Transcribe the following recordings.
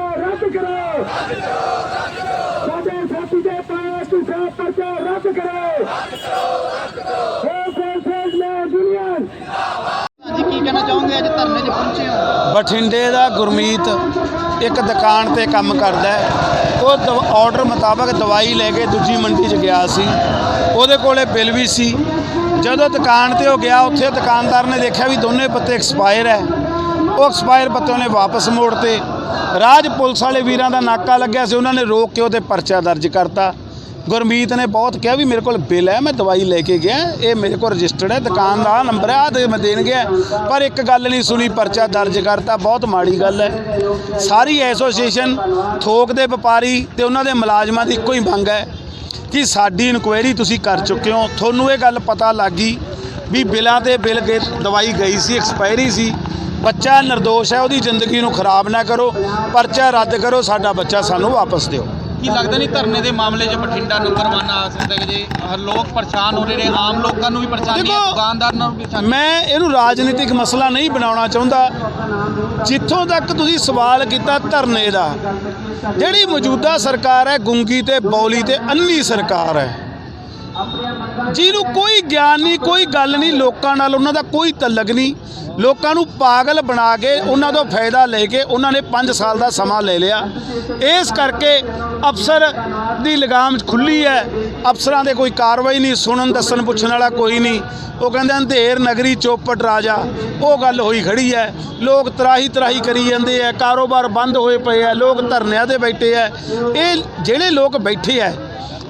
ਪਰਚਾ ਰੱਦ ਕਰੋ। ਸਾਡੇ ਸਾਥੀ ਦੇ ਪਾਇਆ ਝੂਠਾ ਪਰਚਾ ਰੱਦ ਕਰੋ। ਹੋ ਫੇਲ ਫੇਲ ਮੈਂ ਯੂਨੀਅਨ ਅੱਜ ਕੀ ਕਹਿਣਾ ਚਾਹੋਗੇ? ਅੱਜ ਧਰਨੇ 'ਚ ਪਹੁੰਚੇ ਹੋ। ਬਠਿੰਡੇ ਦਾ ਗੁਰਮੀਤ ਇੱਕ ਦੁਕਾਨ ਤੇ ਕੰਮ ਕਰਦਾ ਹੈ। ਉਹ ਆਰਡਰ ਮੁਤਾਬਕ ਦਵਾਈ ਲੈ ਕੇ ਦੂਜੀ ਮੰਡੀ 'ਚ ਗਿਆ ਸੀ। ਉਹਦੇ ਕੋਲੇ ਬਿੱਲ ਵੀ ਸੀ। ਜਦੋਂ ਦੁਕਾਨ ਤੇ ਉਹ ਗਿਆ ਉੱਥੇ ਦੁਕਾਨਦਾਰ ਨੇ ਦੇਖਿਆ ਵੀ ਦੋਨੇ ਪੱਤੇ ਐਕਸਪਾਇਰ ਹੈ। ਉਹ ਐਕਸਪਾਇਰ ਪੱਤੇ ਨੇ ਵਾਪਸ ਮੋੜਤੇ। ਰਾਜ ਪੁਲਿਸ ਵਾਲੇ ਵੀਰਾਂ ਦਾ ਨਾਕਾ ਲੱਗਿਆ ਸੀ, ਉਹਨਾਂ ਨੇ ਰੋਕ ਕੇ ਉਹਤੇ ਪਰਚਾ ਦਰਜ ਕਰਤਾ। ਗੁਰਮੀਤ ਨੇ ਬਹੁਤ ਕਿਹਾ ਵੀ ਮੇਰੇ ਕੋਲ ਬਿੱਲ ਹੈ, ਮੈਂ ਦਵਾਈ ਲੈ ਕੇ ਗਿਆ, ਇਹ ਮੇਰੇ ਕੋਲ ਰਜਿਸਟਰਡ ਹੈ, ਦੁਕਾਨ ਦਾ ਨੰਬਰ ਹੈ ਆ ਤੇ ਮੈਂ ਦੇਣ ਗਿਆ। ਪਰ ਇੱਕ ਗੱਲ ਨਹੀਂ ਸੁਣੀ, ਪਰਚਾ ਦਰਜ ਕਰਤਾ, ਬਹੁਤ ਮਾੜੀ ਗੱਲ ਹੈ। ਸਾਰੀ ਐਸੋਸੀਏਸ਼ਨ ਥੋਕ ਦੇ ਵਪਾਰੀ ਤੇ ਉਹਨਾਂ ਦੇ ਮੁਲਾਜ਼ਮਾਂ ਦੀ ਇੱਕੋ ਹੀ ਮੰਗ ਹੈ ਕਿ ਸਾਡੀ ਇਨਕੁਆਇਰੀ ਤੁਸੀਂ ਕਰ ਚੁੱਕੇ ਹੋ। ਤੁਹਾਨੂੰ ਇਹ ਗੱਲ ਪਤਾ ਲੱਗ ਗਈ ਵੀ ਬਿੱਲਾਂ ਤੇ ਬਿੱਲ ਗਏ ਦਵਾਈ ਗਈ ਸੀ, ਐਕਸਪਾਇਰੀ ਸੀ। ਬੱਚਾ ਨਿਰਦੋਸ਼ ਹੈ ਉਹਦੀ ਜ਼ਿੰਦਗੀ ਨੂੰ ਖਰਾਬ ਨਾ ਕਰੋ ਪਰਚਾ ਰੱਦ ਕਰੋ ਸਾਡਾ ਬੱਚਾ ਸਾਨੂੰ ਵਾਪਸ ਦਿਓ। ਕੀ ਲੱਗਦਾ ਨਹੀਂ ਧਰਨੇ ਦੇ ਮਾਮਲੇ 'ਚ ਬਠਿੰਡਾ ਨੰਬਰ 1 ਆ ਸਕਦਾ ਹੈ ਜੀ ਹਰ ਲੋਕ ਪਰੇਸ਼ਾਨ ਹੋ ਰਹੇ ਨੇ ਆਮ ਲੋਕਾਂ ਨੂੰ ਵੀ ਪਰੇਸ਼ਾਨੀ ਹੈ ਦੁਕਾਨਦਾਰ ਨੂੰ ਵੀ ਪਰੇਸ਼ਾਨੀ ਮੈਂ ਇਹਨੂੰ ਰਾਜਨੀਤਿਕ ਮਸਲਾ ਨਹੀਂ ਬਣਾਉਣਾ ਚਾਹੁੰਦਾ। ਜਿੱਥੋਂ ਤੱਕ ਤੁਸੀਂ ਸਵਾਲ ਕੀਤਾ ਧਰਨੇ ਦਾ ਜਿਹੜੀ ਮੌਜੂਦਾ ਸਰਕਾਰ ਹੈ ਗੁੰਗੀ ਤੇ ਬੌਲੀ ਤੇ ਅੰਨੀ ਸਰਕਾਰ ਹੈ। ਜਿਹਨੂੰ ਕੋਈ ਗਿਆਨ ਨਹੀਂ, ਕੋਈ ਗੱਲ ਨਹੀਂ, ਲੋਕਾਂ ਨਾਲ ਉਹਨਾਂ ਦਾ ਕੋਈ ਤਲਕ ਨਹੀਂ। ਲੋਕਾਂ ਨੂੰ ਪਾਗਲ ਬਣਾ ਕੇ ਉਹਨਾਂ ਤੋਂ ਫਾਇਦਾ ਲੈ ਕੇ ਉਹਨਾਂ ਨੇ 5 ਸਾਲ ਦਾ ਸਮਾਂ ਲੈ ਲਿਆ। ਇਸ ਕਰਕੇ ਅਫਸਰ ਦੀ ਲਗਾਮ ਖੁੱਲੀ ਹੈ। ਅਫਸਰਾਂ ਦੇ ਕੋਈ ਕਾਰਵਾਈ ਨਹੀਂ, ਸੁਣਨ, ਦੱਸਣ, ਪੁੱਛਣ ਵਾਲਾ ਕੋਈ ਨਹੀਂ। ਉਹ ਕਹਿੰਦੇ ਅੰਧੇਰ ਨਗਰੀ ਚੋਪਟ ਰਾਜਾ। ਉਹ ਗੱਲ ਹੋਈ ਖੜੀ ਹੈ। ਲੋਕ ਤਰਾਹੀ ਤਰਾਹੀ ਕਰੀ ਜਾਂਦੇ ਆ ਕਾਰੋਬਾਰ ਬੰਦ ਹੋਏ ਪਏ ਆ ਲੋਕ ਧਰਨਿਆਂ ਤੇ ਬੈਠੇ ਆ ਇਹ ਜਿਹੜੇ ਲੋਕ ਬੈਠੇ ਆ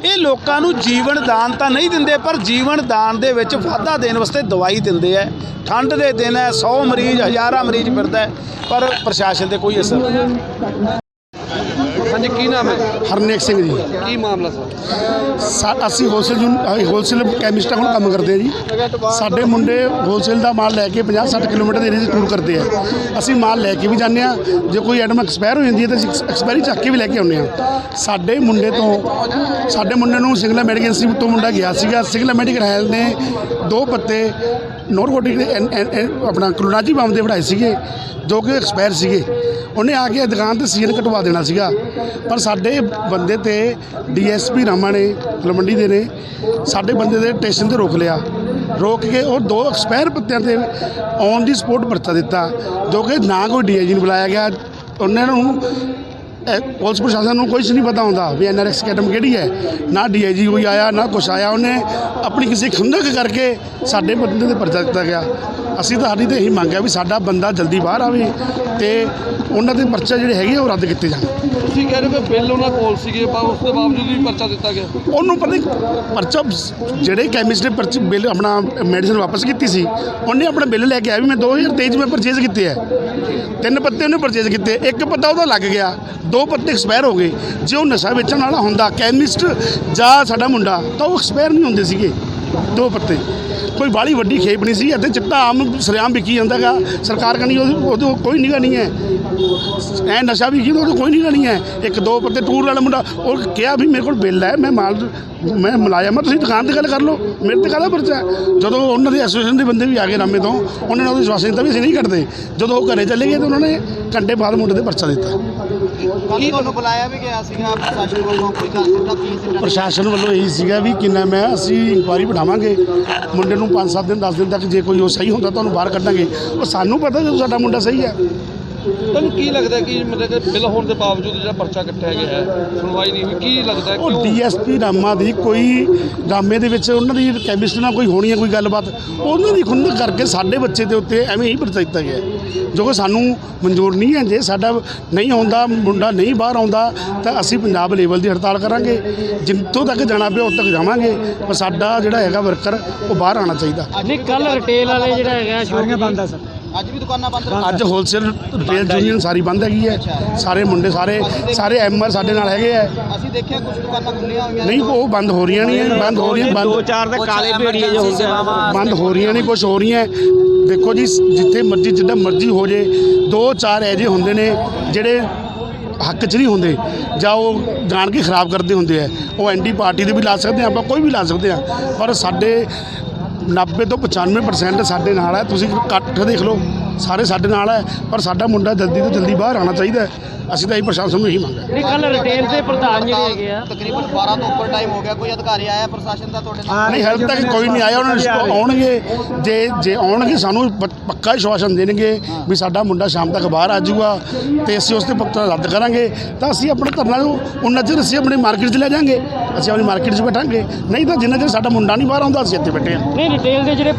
ਇਹ ਲੋਕਾਂ ਨੂੰ ਜੀਵਨ ਦਾਨ ਤਾਂ ਨਹੀਂ ਦਿੰਦੇ, ਪਰ ਜੀਵਨ ਦਾਨ ਦੇ ਵਿੱਚ ਵਾਧਾ ਦੇਣ ਵਾਸਤੇ ਦਵਾਈ ਦਿੰਦੇ ਆ। ਠੰਡ ਦੇ ਦਿਨ ਹੈ 100 ਮਰੀਜ਼, ਹਜ਼ਾਰਾਂ ਮਰੀਜ਼ ਫਿਰਦਾ ਪਰ ਪ੍ਰਸ਼ਾਸਨ ਤੇ ਕੋਈ ਅਸਰ ਨਹੀਂ। ਕੀ ਨਾਮ ਹੈ? ਹਰਨੇਕ ਸਿੰਘ ਜੀ। ਕੀ ਮਾਮਲਾ ਸਰ? ਸਾ ਅਸੀਂ ਹੋਲਸੇਲ ਹੋਲਸੇਲ ਕੈਮਿਸਟਾਂ ਕੋਲ ਕੰਮ ਕਰਦੇ ਆ ਜੀ। ਸਾਡੇ ਮੁੰਡੇ ਹੋਲਸੇਲ ਦਾ ਮਾਲ ਲੈ ਕੇ 50 60 ਕਿਲੋਮੀਟਰ ਦੇ ਏਰੀਆ 'ਚ ਟੂਰ ਕਰਦੇ ਆ। ਅਸੀਂ ਮਾਲ ਲੈ ਕੇ ਵੀ ਜਾਂਦੇ ਆ। ਜੇ ਕੋਈ ਆਈਟਮ ਐਕਸਪਾਇਰ ਹੋ ਜਾਂਦੀ ਹੈ ਤਾਂ ਅਸੀਂ ਐਕਸਪਾਇਰੀ ਚੱਕ ਕੇ ਵੀ ਲੈ ਕੇ ਆਉਂਦੇ ਆ। ਸਾਡੇ ਮੁੰਡੇ ਤੋਂ ਸਾਡੇ ਮੁੰਡੇ ਨੂੰ ਸਿੰਗਲਾ ਮੈਡੀਕਲ ਇੰਸਟੀਚਿਊਟ ਤੋਂ ਮੁੰਡਾ ਗਿਆ ਸੀਗਾ। ਸਿੰਗਲਾ ਮੈਡੀਕਲ ਹੈਲ ਨੇ ਦੋ ਪੱਤੇ ਨੋਰਕੋਟਿਕ ਆਪਣਾ ਕਲੋਨਾਜੀ ਬੰਬ ਦੇ ਬਣਾਏ ਸੀਗੇ, ਜੋ ਕਿ ਐਕਸਪਾਇਰ ਸੀਗੇ। ਉਹਨੇ ਆ ਕੇ ਦੁਕਾਨ ਤੇ ਸੀਲ ਕਟਵਾ ਦੇਣਾ ਸੀਗਾ। ਪਰ ਸਾਡੇ ਬੰਦੇ ਤੇ ਡੀਐਸਪੀ ਰਾਮਾ ਨੇ, ਤਲਵੰਡੀ ਦੇ ਨੇ, ਸਾਡੇ ਬੰਦੇ ਦੇ ਸਟੇਸ਼ਨ ਤੇ ਰੋਕ ਲਿਆ। ਰੋਕ ਕੇ ਉਹ ਦੋ ਐਕਸਪਾਇਰ ਪੱਤਿਆਂ ਤੇ ਔਨ ਦੀ ਸਪੋਰਟ ਪਰਚਾ ਦਿੱਤਾ, ਜੋ ਕਿ ਨਾ ਕੋਈ ਡੀਆਈਜੀ ਨੂੰ ਬੁਲਾਇਆ ਗਿਆ। ਉਹਨਾਂ ਨੂੰ ਪੁਲਿਸ ਪ੍ਰਸ਼ਾਸਨ ਨੂੰ ਕੁਝ ਨਹੀਂ ਪਤਾ ਹੁੰਦਾ ਵੀ ਐਨਆਰਐਕਸ ਅਕੈਡਮੀ ਕਿਹੜੀ ਹੈ। ਨਾ ਡੀਆਈਜੀ ਕੋਈ ਆਇਆ ਨਾ ਕੁਛ ਆਇਆ। ਉਹਨੇ ਆਪਣੀ ਕਿਸੇ ਖੁੰਦਕ ਕਰਕੇ ਸਾਡੇ ਬੰਦੇ ਤੇ ਪਰਚਾ ਦਿੱਤਾ ਗਿਆ। ਅਸੀਂ ਤਾਂ ਸਾਡੀ ਤਾਂ ਇਹੀ ਮੰਗ ਹੈ ਵੀ ਸਾਡਾ ਬੰਦਾ ਜਲਦੀ ਬਾਹਰ ਆਵੇ ਤੇ ਉਹਨਾਂ ਦੇ ਪਰਚੇ ਜਿਹੜੇ ਹੈਗੇ ਉਹ ਰੱਦ ਕੀਤੇ ਜਾਣ। ਤੁਸੀਂ ਕਹਿ ਰਹੇ ਹੋ ਕਿ ਬਿੱਲ ਉਹਨਾਂ ਕੋਲ ਸੀਗੇ ਪਰ ਉਸ ਦੇ ਬਾਵਜੂਦ ਵੀ ਪਰਚਾ ਦਿੱਤਾ ਗਿਆ। ਉਹਨੂੰ ਪਤਾ ਨਹੀਂ ਪਰਚਾ ਜਿਹੜੇ ਕੈਮਿਸਟ ਨੇ ਪਰਚੇ ਬਿੱਲ ਆਪਣਾ ਮੈਡੀਸਨ ਵਾਪਸ ਕੀਤੀ ਸੀ ਉਹਨੇ ਆਪਣਾ ਬਿੱਲ ਲੈ ਕੇ ਆਇਆ ਵੀ ਮੈਂ 2023 ਚ ਮੈਂ ਪਰਚੇਜ਼ ਕੀਤੇ ਹੈ ਤਿੰਨ ਪੱਤੇ ਉਹਨੇ ਪਰਚੇਜ਼ ਕੀਤੇ ਇੱਕ ਪੱਤਾ ਉਹਦਾ ਲੱਗ ਗਿਆ। ਦੋ ਪੱਤੇ ਐਕਸਪਾਇਰ ਹੋ ਗਏ। ਜੇ ਉਹ ਨਸ਼ਾ ਵੇਚਣ ਵਾਲਾ ਹੁੰਦਾ ਕੈਮਿਸਟ ਜਾਂ ਸਾਡਾ ਮੁੰਡਾ, ਤਾਂ ਉਹ ਐਕਸਪਾਇਰ ਨਹੀਂ ਹੁੰਦੇ ਸੀਗੇ ਦੋ ਪੱਤੇ। ਕੋਈ ਬਾਲੀ ਵੱਡੀ ਖੇਪ ਨਹੀਂ ਸੀ, ਇੱਥੇ ਚਿੱਟਾ ਆਮ ਸਰਿਆਮ ਵਿਕੀ ਜਾਂਦਾਗਾ। ਸਰਕਾਰ ਕਹਿੰਦੀ ਉਹਦੇ ਉਹਦੇ ਕੋਈ ਨਿਗਾ ਨਹੀਂ ਹੈ। ਐ ਨਸ਼ਾ ਵੀ ਕੀ ਉਹਦੇ ਕੋਈ ਨਿਗਾ ਨਹੀਂ ਹੈ। ਇੱਕ ਦੋ ਪੱਤੇ ਟੂਰ ਵਾਲਾ ਮੁੰਡਾ, ਉਹ ਕਿਹਾ ਵੀ ਮੇਰੇ ਕੋਲ ਬਿੱਲ ਹੈ, ਮੈਂ ਮਾਲ ਮੈਂ ਮਲਾਇਆ ਮੈਂ ਤੁਸੀਂ ਦੁਕਾਨ ਤੇ ਗੱਲ ਕਰ ਲਓ। ਮੇਰੇ ਤੇ ਕਾਹਦਾ ਪਰਚਾ ਜਦੋਂ ਉਹਨਾਂ ਦੇ ਐਸੋਸੀਏਸ਼ਨ ਦੇ ਬੰਦੇ ਵੀ ਆ ਗਏ ਰਾਮੇ ਤੋਂ, ਉਹਨਾਂ ਨੇ ਉਹਦੀ ਵਿਸ਼ਵਾਸ ਦਿੱਤਾ ਵੀ ਅਸੀਂ ਨਹੀਂ ਕੱਢਦੇ। ਜਦੋਂ ਉਹ ਘਰੇ ਚਲੇ ਗਏ ਤਾਂ ਉਹਨਾਂ ਨੇ ਘੰਟੇ ਬਾਅਦ ਮੁੰਡੇ ਤੇ ਪਰਚਾ ਦਿੱਤਾ। ਕੱਲ ਤੁਹਾਨੂੰ ਬੁਲਾਇਆ ਵੀ ਗਿਆ ਸੀਗਾ ਪ੍ਰਸ਼ਾਸਨ ਵੱਲੋਂ ਕੋਈ ਗੱਲ ਸੁਣਦਾ ਕੀ ਸੀ? ਪ੍ਰਸ਼ਾਸਨ ਵੱਲੋਂ ਇਹੀ ਸੀਗਾ ਵੀ ਕਿੰਨਾ ਮੈਂ ਅਸੀਂ ਇਨਕੁਆਇਰੀ ਬਿਠਾਵਾਂਗੇ। ਮੁੰਡੇ ਨੂੰ 5-7 ਦਿਨ 10 ਦਿਨ ਤੱਕ ਜੇ ਕੋਈ ਉਹ ਸਹੀ ਹੁੰਦਾ ਤੁਹਾਨੂੰ ਬਾਹਰ ਕੱਢਾਂਗੇ। ਉਹ ਸਾਨੂੰ ਪਤਾ ਕਿ ਸਾਡਾ ਮੁੰਡਾ ਸਹੀ ਹੈ। ਤੁਹਾਨੂੰ ਕੀ ਲੱਗਦਾ ਕਿ ਮਤਲਬ ਕਿ ਬਿੱਲ ਹੋਣ ਦੇ ਬਾਵਜੂਦ ਜਿਹੜਾ ਪਰਚਾ ਕੱਟਿਆ ਗਿਆ ਹੈ ਸੁਣਵਾਈ ਨਹੀਂ ਹੋਈ ਕੀ ਲੱਗਦਾ ਉਹ ਕਿਉਂ? ਡੀਐਸਪੀ ਰਾਮਾ ਦੀ ਕੋਈ ਰਾਮੇ ਦੇ ਵਿੱਚ ਉਹਨਾਂ ਦੀ ਕੈਮਿਸਟ ਨਾਲ ਕੋਈ ਹੋਣੀ ਹੈ ਕੋਈ ਗੱਲਬਾਤ ਉਹਨਾਂ ਦੀ ਖੁੰਦ ਕਰਕੇ ਸਾਡੇ ਬੱਚੇ ਦੇ ਉੱਤੇ ਐਵੇਂ ਹੀ ਪਰਚਾ ਦਿੱਤਾ ਗਿਆ ਹੈ। ਜੋ ਕਿ ਸਾਨੂੰ ਮਨਜ਼ੂਰ ਨਹੀਂ ਹੈ ਜੇ ਸਾਡਾ ਨਹੀਂ ਆਉਂਦਾ ਮੁੰਡਾ ਨਹੀਂ ਬਾਹਰ ਆਉਂਦਾ ਤਾਂ ਅਸੀਂ ਪੰਜਾਬ ਲੈਵਲ ਦੀ ਹੜਤਾਲ ਕਰਾਂਗੇ। ਜਿੱਥੋਂ ਤੱਕ ਜਾਣਾ ਪਿਆ ਉੱਥੇ ਤੱਕ ਜਾਵਾਂਗੇ। ਪਰ ਸਾਡਾ ਜਿਹੜਾ ਹੈਗਾ ਵਰਕਰ ਉਹ ਬਾਹਰ ਆਉਣਾ ਚਾਹੀਦਾ। ਨਹੀਂ ਕੱਲ ਰਿਟੇਲ ਵਾਲੇ ਜਿਹੜਾ ਹੈਗਾ ਸ਼ੋਰੂਮ ਬੰਦ ਆ ਸਰ। ਅੱਜ ਵੀ ਦੁਕਾਨਾਂ ਬੰਦ ਅੱਜ ਹੋਲਸੇਲ ਰਿਟੇਲ ਯੂਨੀਅਨ ਸਾਰੀ ਬੰਦ ਹੈਗੀ ਹੈ। ਸਾਰੇ ਮੁੰਡੇ ਸਾਰੇ ਸਾਰੇ ਐਮਆਰ ਸਾਡੇ ਨਾਲ ਹੈਗੇ ਆ ਅਸੀਂ ਦੇਖਿਆ ਕੁਝ ਦੁਕਾਨਾਂ ਖੁੱਲੀਆਂ ਹੋਈਆਂ ਨਹੀਂ ਉਹ ਬੰਦ ਹੋ ਰਹੀਆਂ ਨਹੀਂ ਬੰਦ ਹੋ ਰਹੀਆਂ ਬੰਦ ਚਾਰ ਦੇ ਕਾਲੇ ਭੇੜੀਏ ਜੋ ਹੁੰਦੇ ਆ। ਬੰਦ ਹੋ ਰਹੀਆਂ ਨਹੀਂ ਕੁਝ ਹੋ ਰਹੀਆਂ। ਦੇਖੋ ਜੀ ਜਿੱਥੇ ਮਰਜ਼ੀ ਜਿੱਦਾਂ ਮਰਜ਼ੀ ਹੋ ਜੇ, ਦੋ ਚਾਰ ਐਜੇ ਹੁੰਦੇ ਨੇ ਜਿਹੜੇ ਹੱਕ 'ਚ ਨਹੀਂ ਹੁੰਦੇ, ਜਾਂ ਉਹ ਜਾਣ ਕੇ ਖਰਾਬ ਕਰਦੇ ਹੁੰਦੇ ਆ। ਉਹ ਐਂਟੀ ਪਾਰਟੀ ਦੇ ਵੀ ਲਾ ਸਕਦੇ ਆ, ਆਪਾਂ ਕੋਈ ਵੀ ਲਾ ਸਕਦੇ ਆ। ਪਰ ਸਾਡੇ 90 ਤੋਂ 95% ਸਾਡੇ ਨਾਲ ਹੈ ਤੁਸੀਂ ਇਕੱਠ ਦੇਖ ਲਓ। ਸਾਰੇ ਸਾਡੇ ਨਾਲ ਹੈ ਪਰ ਸਾਡਾ ਮੁੰਡਾ ਜਲਦੀ ਤੋਂ ਜਲਦੀ ਬਾਹਰ ਆਉਣਾ ਚਾਹੀਦਾ ਹੈ। ਅਸੀਂ ਤਾਂ ਇਹ ਪ੍ਰਸ਼ਾਸਨ ਨੂੰ ਹੈ। ਨਹੀਂ ਕੱਲ ਰਿਟੇਲ ਦੇ ਪ੍ਰਧਾਨ ਜਿਹੜੇ ਹੈਗੇ ਆ। ਤਕਰੀਬਨ 12 ਤੋਂ ਉੱਪਰ ਟਾਈਮ ਹੋ ਗਿਆ ਕੋਈ ਅਧਿਕਾਰੀ ਆਇਆ ਪ੍ਰਸ਼ਾਸਨ ਦਾ ਤੁਹਾਡੇ ਨਾਲ? ਨਹੀਂ ਹਾਲੇ ਤੱਕ ਕੋਈ ਨਹੀਂ ਆਇਆ ਉਹਨਾਂ ਨੇ ਆਉਣਗੇ। ਜੇ ਜੇ ਆਉਣਗੇ ਸਾਨੂੰ ਪੱਕਾ ਵਿਸ਼ਵਾਸਨ ਦੇਣਗੇ ਵੀ ਸਾਡਾ ਮੁੰਡਾ ਸ਼ਾਮ ਤੱਕ ਬਾਹਰ ਆ ਜਾਊਗਾ ਤੇ ਅਸੀਂ ਉਸ ਤੇ ਪੱਕਾ ਰੱਦ ਕਰਾਂਗੇ। ਤਾਂ ਅਸੀਂ ਆਪਣਾ ਧਰਨਾ ਨੂੰ ਉਹਨਾਂ ਚਿਰ ਅਸੀਂ ਆਪਣੀ ਮਾਰਕੀਟ 'ਚ ਲੈ ਜਾਾਂਗੇ। ਅਸੀਂ ਆਪਣੀ ਮਾਰਕੀਟ 'ਚ ਬੈਠਾਂਗੇ। ਨਹੀਂ ਤਾਂ ਜਿੰਨਾ ਚਿਰ ਸਾਡਾ ਮੁੰਡਾ ਨਹੀਂ ਬਾਹਰ ਆਉਂਦਾ ਅਸੀਂ ਇੱਥੇ ਬੈਠੇ ਹਾਂ। ਨਹੀਂ ਰਿਟੇਲ ਦੇ ਜਿਹੜੇ